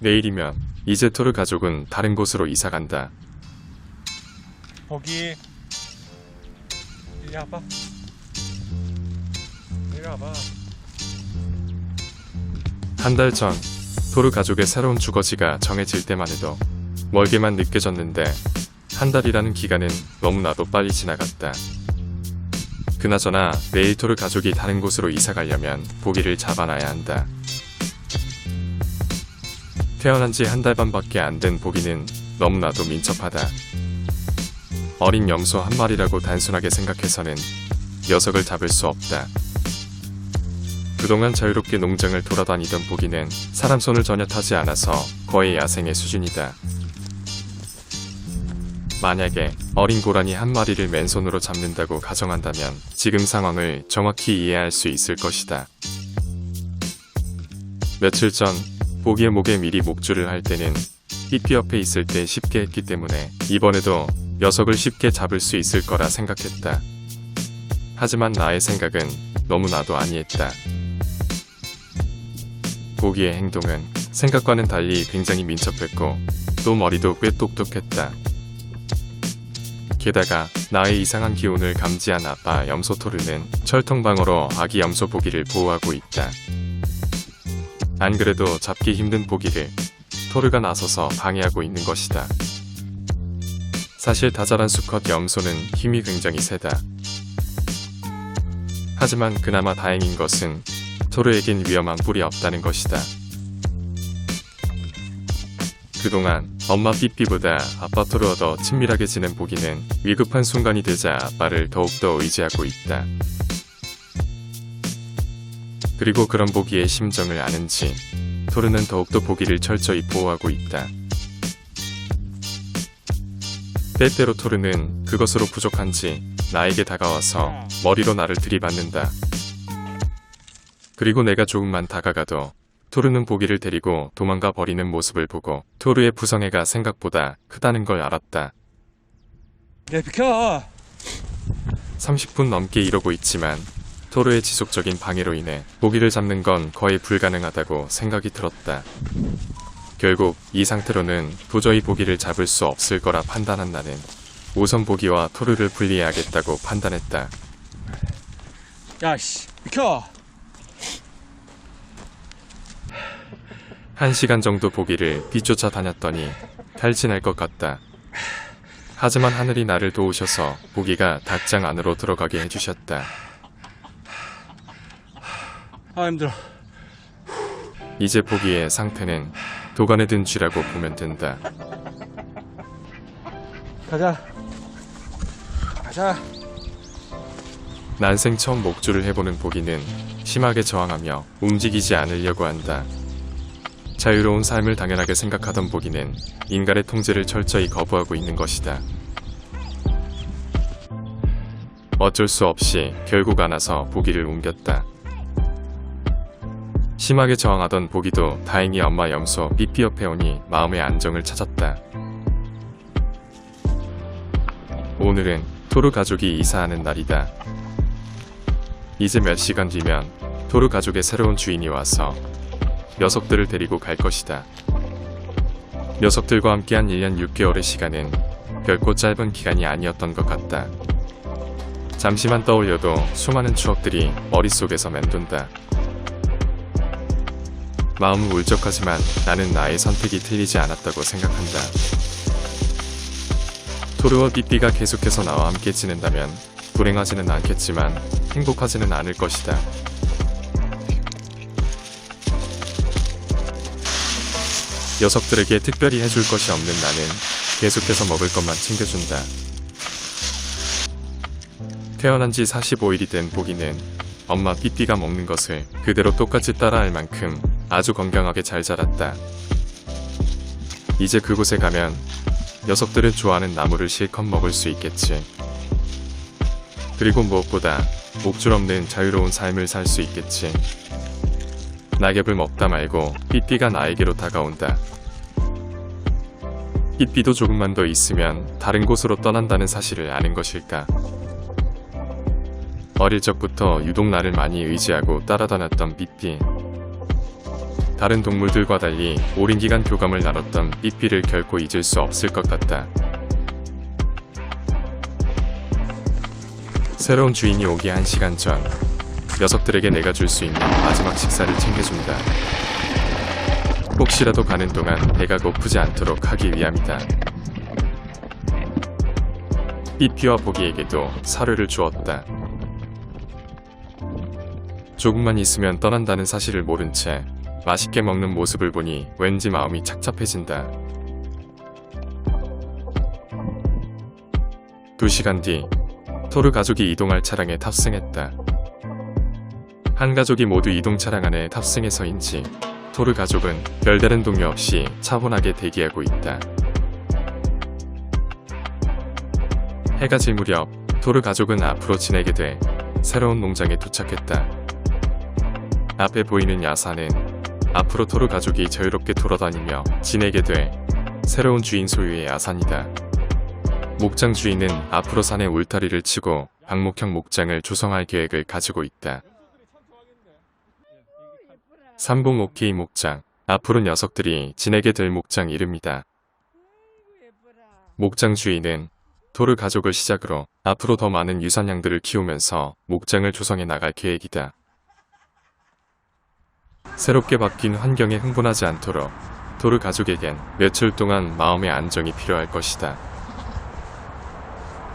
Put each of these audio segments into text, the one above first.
내일이면 이제 토르 가족은 다른 곳으로 이사 간다. 거기 이리 와봐 이리 와봐 한 달 전 토르 가족의 새로운 주거지가 정해질 때만 해도 멀게만 느껴졌는데 한 달이라는 기간은 너무나도 빨리 지나갔다. 그나저나 내일 토르 가족이 다른 곳으로 이사 가려면 보기를 잡아놔야 한다. 태어난 지 한 달 반밖에 안 된 보기는 너무나도 민첩하다. 어린 염소 한 마리라고 단순하게 생각해서는 녀석을 잡을 수 없다. 그동안 자유롭게 농장을 돌아다니던 보기는 사람 손을 전혀 타지 않아서 거의 야생의 수준이다. 만약에 어린 고라니 한 마리를 맨손으로 잡는다고 가정한다면 지금 상황을 정확히 이해할 수 있을 것이다. 며칠 전 보기의 목에 미리 목줄을 할 때는 삐삐 옆에 있을 때 쉽게 했기 때문에 이번에도 녀석을 쉽게 잡을 수 있을 거라 생각했다. 하지만 나의 생각은 너무나도 아니했다. 보기의 행동은 생각과는 달리 굉장히 민첩했고 또 머리도 꽤 똑똑했다. 게다가 나의 이상한 기운을 감지한 아빠 염소 토르는 철통방어로 아기 염소 보기를 보호하고 있다. 안 그래도 잡기 힘든 보기를 토르가 나서서 방해하고 있는 것이다. 사실 다자란 수컷 염소는 힘이 굉장히 세다. 하지만 그나마 다행인 것은 토르에겐 위험한 뿔이 없다는 것이다. 그동안 엄마 삐삐보다 아빠 토르와 더 친밀하게 지낸 보기는 위급한 순간이 되자 아빠를 더욱더 의지하고 있다. 그리고 그런 보기의 심정을 아는지 토르는 더욱더 보기를 철저히 보호하고 있다. 때때로 토르는 그것으로 부족한지 나에게 다가와서 머리로 나를 들이받는다. 그리고 내가 조금만 다가가도 토르는 보기를 데리고 도망가 버리는 모습을 보고 토르의 부성애가 생각보다 크다는 걸 알았다. 야 비켜 30분 넘게 이러고 있지만 토르의 지속적인 방해로 인해 보기를 잡는 건 거의 불가능하다고 생각이 들었다. 결국 이 상태로는 도저히 보기를 잡을 수 없을 거라 판단한 나는 우선 보기와 토르를 분리해야겠다고 판단했다. 야씨 비켜 한 시간 정도 보기를 뒤쫓아 다녔더니 탈진할 것 같다. 하지만 하늘이 나를 도우셔서 보기가 닭장 안으로 들어가게 해주셨다. 아 힘들어 이제 보기의 상태는 도관에 든 쥐라고 보면 된다. 가자 가자 난생 처음 목줄을 해보는 보기는 심하게 저항하며 움직이지 않으려고 한다. 자유로운 삶을 당연하게 생각하던 보기는 인간의 통제를 철저히 거부하고 있는 것이다. 어쩔 수 없이 결국 안아서 보기를 옮겼다. 심하게 저항하던 보기도 다행히 엄마 염소 삐삐 옆에 오니 마음의 안정을 찾았다. 오늘은 토르 가족이 이사하는 날이다. 이제 몇 시간 뒤면 토르 가족의 새로운 주인이 와서 녀석들을 데리고 갈 것이다. 녀석들과 함께한 1년 6개월의 시간은 결코 짧은 기간이 아니었던 것 같다. 잠시만 떠올려도 수많은 추억들이 머릿속에서 맴돈다. 마음은 울적하지만 나는 나의 선택이 틀리지 않았다고 생각한다. 토르와 삐삐가 계속해서 나와 함께 지낸다면 불행하지는 않겠지만 행복하지는 않을 것이다. 녀석들에게 특별히 해줄 것이 없는 나는 계속해서 먹을 것만 챙겨준다. 태어난 지 45일이 된 보기는 엄마 삐삐가 먹는 것을 그대로 똑같이 따라할 만큼 아주 건강하게 잘 자랐다. 이제 그곳에 가면 녀석들을 좋아하는 나무를 실컷 먹을 수 있겠지. 그리고 무엇보다 목줄 없는 자유로운 삶을 살 수 있겠지. 낙엽을 먹다 말고 삐삐가 나에게로 다가온다. 삐삐도 조금만 더 있으면 다른 곳으로 떠난다는 사실을 아는 것일까? 어릴 적부터 유독 나를 많이 의지하고 따라다녔던 삐삐. 다른 동물들과 달리 오랜 기간 교감을 나눴던 삐삐를 결코 잊을 수 없을 것 같다. 새로운 주인이 오기 한 시간 전, 녀석들에게 내가 줄 수 있는 마지막 식사를 챙겨준다. 혹시라도 가는 동안 배가 고프지 않도록 하기 위함이다. 삐삐와 보기에게도 사료를 주었다. 조금만 있으면 떠난다는 사실을 모른 채 맛있게 먹는 모습을 보니 왠지 마음이 착잡해진다. 두 시간 뒤, 토르 가족이 이동할 차량에 탑승했다. 한 가족이 모두 이동 차량 안에 탑승해서인지 토르 가족은 별다른 동요 없이 차분하게 대기하고 있다. 해가 질 무렵 토르 가족은 앞으로 지내게 돼 새로운 농장에 도착했다. 앞에 보이는 야산은 앞으로 토르 가족이 자유롭게 돌아다니며 지내게 돼 새로운 주인 소유의 야산이다. 목장 주인은 앞으로 산에 울타리를 치고 방목형 목장을 조성할 계획을 가지고 있다. 305K 목장. 앞으로 녀석들이 지내게 될 목장 이름이다. 목장 주인은 토르 가족을 시작으로 앞으로 더 많은 유산양들을 키우면서 목장을 조성해 나갈 계획이다. 새롭게 바뀐 환경에 흥분하지 않도록 토르 가족에겐 며칠 동안 마음의 안정이 필요할 것이다.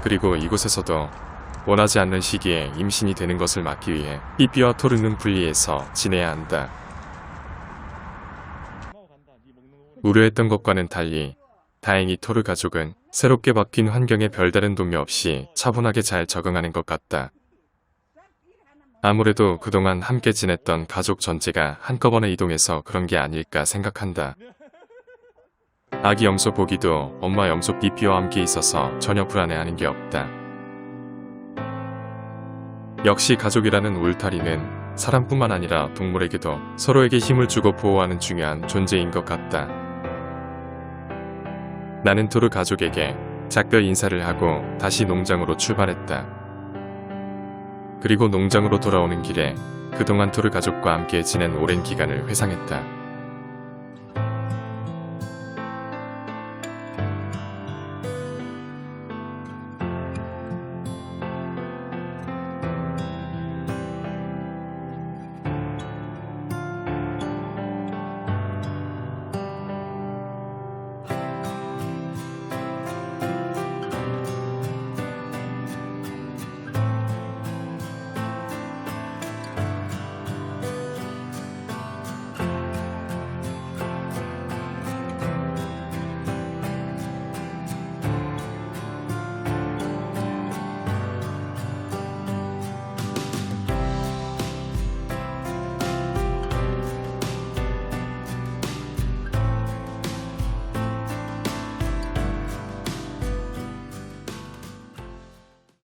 그리고 이곳에서도 원하지 않는 시기에 임신이 되는 것을 막기 위해 삐삐와 토르는 분리해서 지내야 한다. 우려했던 것과는 달리 다행히 토르 가족은 새롭게 바뀐 환경에 별다른 동요 없이 차분하게 잘 적응하는 것 같다. 아무래도 그동안 함께 지냈던 가족 전체가 한꺼번에 이동해서 그런 게 아닐까 생각한다. 아기 염소 보기도 엄마 염소 삐삐와 함께 있어서 전혀 불안해하는 게 없다. 역시 가족이라는 울타리는 사람뿐만 아니라 동물에게도 서로에게 힘을 주고 보호하는 중요한 존재인 것 같다. 나는 토르 가족에게 작별 인사를 하고 다시 농장으로 출발했다. 그리고 농장으로 돌아오는 길에 그동안 토르 가족과 함께 지낸 오랜 기간을 회상했다.